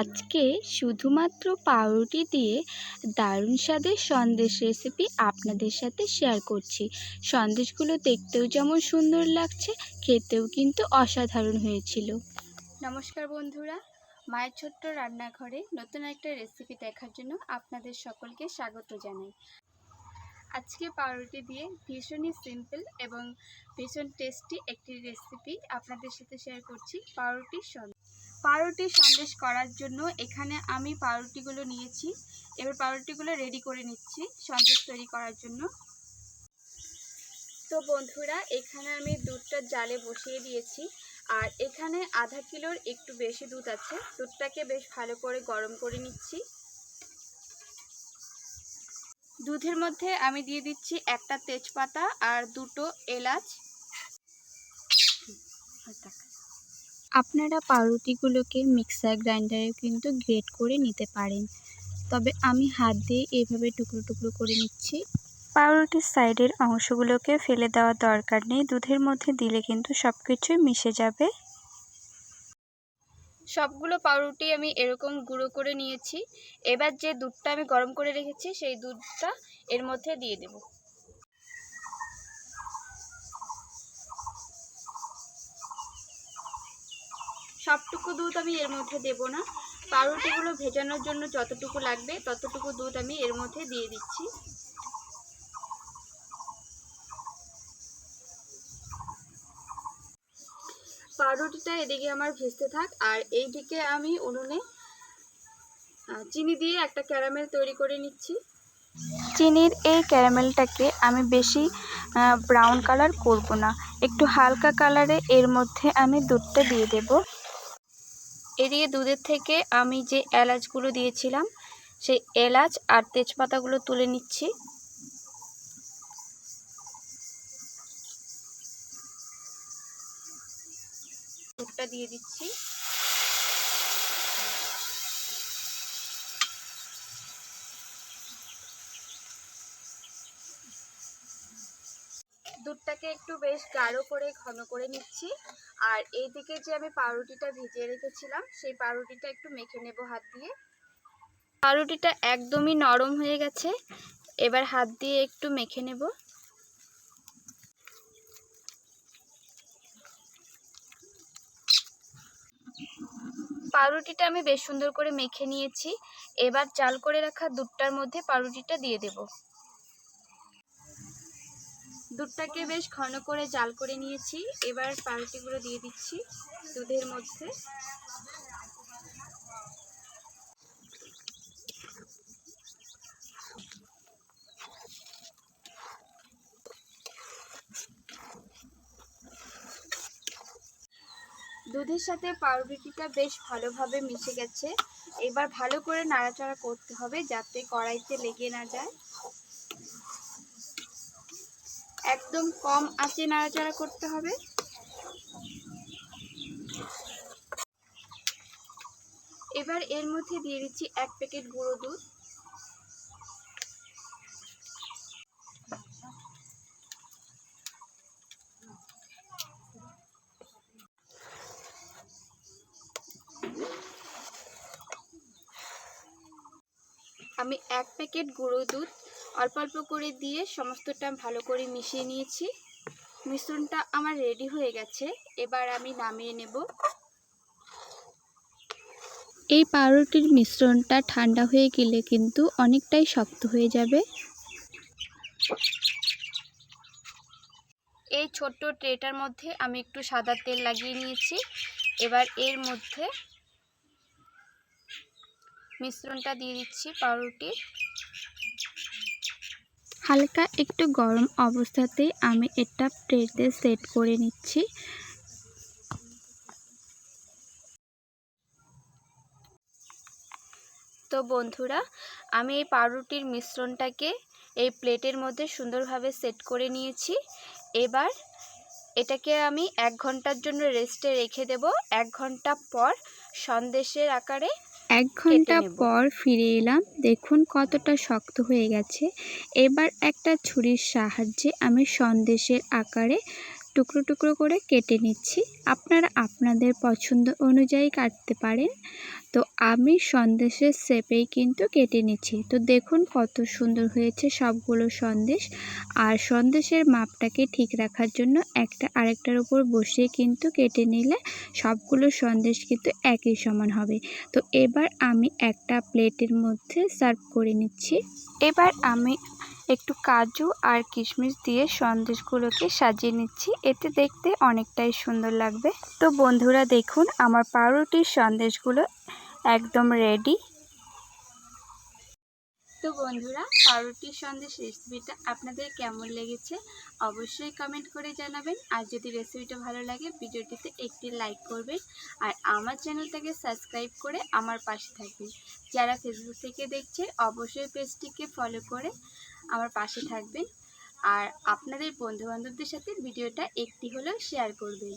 আজকে শুধুমাত্র পাউরুটি দিয়ে দারুণ স্বাদের সন্দেশ রেসিপি আপনাদের সাথে শেয়ার করছি। সন্দেশগুলো দেখতেও যেমন সুন্দর লাগছে, খেতেও কিন্তু অসাধারণ হয়েছিল। নমস্কার বন্ধুরা, মায়ের ছোট্ট রান্নাঘরে নতুন একটা রেসিপি দেখার জন্য আপনাদের সকলকে স্বাগত জানাই। আজকে পাউরুটি দিয়ে ভীষণই সিম্পল এবং ভীষণ টেস্টি একটি রেসিপি আপনাদের সাথে শেয়ার করছি, পাউরুটির সন্দেশ। পাউরুটি সন্দেশ করার জন্য এখানে আমি পাউরুটিগুলো নিয়েছি। এবার পাউরুটিগুলো রেডি করে নিচ্ছি সন্দেশ তৈরি করার জন্য। তো বন্ধুরা, এখানে আমি দুধটা জালে বসিয়ে দিয়েছি। আর এখানে আধা কিলোর একটু বেশি দুধ আছে। দুধটাকে বেশ ভালো করে গরম করে নিচ্ছি। দুধের মধ্যে আমি দিয়ে দিচ্ছি একটা তেজপাতা আর দুটো এলাচ। আপনারা পাউরুটিগুলোকে মিক্সার গ্রাইন্ডারে কিন্তু গ্রেট করে নিতে পারেন। তবে আমি হাত দিয়ে এভাবে টুকরো টুকরো করে নিচ্ছি। পাউরুটির সাইডের অংশগুলোকে ফেলে দেওয়ার দরকার নেই। দুধের মধ্যে দিলে কিন্তু সব কিছুই মিশে যাবে। সবগুলো পাউরুটি আমি এরকম গুঁড়ো করে নিয়েছি। এবার যে দুধটা আমি গরম করে রেখেছি সেই দুধটা এর মধ্যে দিয়ে দেব। সবটুকু দুধ আমি এর মধ্যে দেব না। পাউরুটিগুলো ভেজানোর জন্য যতটুকু লাগবে, ততটুকু দুধ আমি এর মধ্যে দিয়ে দিচ্ছি। পাউরুটিটা এদিকে আমার ভেজতে থাক, আর এইদিকে আমি উনুনে চিনি দিয়ে একটা ক্যারামেল তৈরি করে নিচ্ছি। চিনির এই ক্যারামেলটাকে আমি বেশি ব্রাউন কালার করব না। একটু হালকা কালারে এর মধ্যে আমি দুধটা দিয়ে দেব। এদিকে দুধের থেকে আমি যে এলাচগুলো দিয়েছিলাম, সেই এলাচ আর তেজপাতাগুলো তুলে নিচ্ছি। দিয়ে দিচ্ছি। দুধটাকে একটু বেশ গাঢ় করে, ঘন করে নিচ্ছি। আর এইদিকে যে আমি পাউরুটিটা ভিজিয়ে রেখেছিলাম, সেই পাউরুটিটা একটু মেখে নেব হাত দিয়ে। পাউরুটিটা একদমই নরম হয়ে গেছে। এবার হাত দিয়ে একটু মেখে নেব। পাউরুটিটা আমি বেশ সুন্দর করে মেখে নিয়েছি। এবার চাল করে রাখা দুধটার মধ্যে পাউরুটিটা দিয়ে দেব। দুধটাকে বেশ ঘন করে জাল করে নিয়েছি। এবার পাউরুটিগুলো দিয়ে দিচ্ছি দুধের মধ্যে। দুধের সাথে পাউরুটিটা বেশ ভালোভাবে মিশে গেছে। এবার ভালো করে নাড়াচাড়া করতে হবে যাতে কড়াইতে লেগে না যায়। একদম কম আঁচে নাড়াচাড়া করতে হবে। এবার এর মধ্যে দিয়ে দিচ্ছি এক প্যাকেট গুঁড়ো দুধ। আমি এক প্যাকেট গুঁড়ো দুধ অল্প অল্প করে দিয়ে সমস্তটা ভালো করে মিশিয়ে নিয়েছি। মিশ্রণটা আমার রেডি হয়ে গেছে। এবার আমি নামিয়ে নেব। এই পাউরুটির মিশ্রণটা ঠান্ডা হয়ে গেলে কিন্তু অনেকটাই শক্ত হয়ে যাবে। এই ছোট্ট ট্রেটার মধ্যে আমি একটু সাদা তেল লাগিয়ে নিয়েছি। এবার এর মধ্যে মিশ্রণটা দিয়ে দিচ্ছি পাউরুটির। হালকা একটু গরম অবস্থাতে আমি এটা প্লেটে সেট করে নিচ্ছি। তো বন্ধুরা, আমি এই পাউরুটির মিশ্রণটাকে এই প্লেটের মধ্যে সুন্দরভাবে সেট করে নিয়েছি। এবার এটাকে আমি এক ঘণ্টার জন্য রেস্টে রেখে দেব। এক ঘণ্টা পর সন্দেশের আকারে এক ঘণ্টা পর ফিরে এলাম। দেখুন কতটা শক্ত হয়ে গেছে। এবার একটা ছুরির সাহায্যে আমি সন্দেশের আকারে টুকরো টুকরো করে কেটে নিচ্ছি। আপনারা আপনাদের পছন্দ অনুযায়ী কাটতে পারেন। তো আমি সন্দেশের শেপেই কিন্তু কেটে নিচ্ছি। তো দেখুন কত সুন্দর হয়েছে সবগুলো সন্দেশ। আর সন্দেশের মাপটাকে ঠিক রাখার জন্য একটা আরেকটার উপর বসিয়ে কিন্তু কেটে নিলে সবগুলো সন্দেশ কিন্তু একই সমান হবে। তো এবার আমি একটা প্লেটের মধ্যে সার্ভ করে নিচ্ছি। এবার আমি একটু কাজু আর কিশমিশ দিয়ে সন্দেশগুলোকে সাজিয়ে নিচ্ছি। এতে দেখতে অনেকটাই সুন্দর লাগবে। তো বন্ধুরা, দেখুন, আমার পাউরুটির সন্দেশগুলো একদম রেডি তো বন্ধুরা, পাউরুটির সন্দেশ রেসিপিটা আপনাদের কেমন লেগেছে অবশ্যই কমেন্ট করে জানাবেন। আর যদি রেসিপিটা ভালো লাগে, ভিডিওটিতে একটি লাইক করবেন। আর আমার চ্যানেলটাকে সাবস্ক্রাইব করে আমার পাশে থাকবেন। যারা ফেসবুক থেকে দেখছে, অবশ্যই পেজটিকে ফলো করে আমার পাশে থাকবেন। আর আপনাদের বন্ধুবান্ধবদের সাথে ভিডিওটা একটি হলেও শেয়ার করবেন।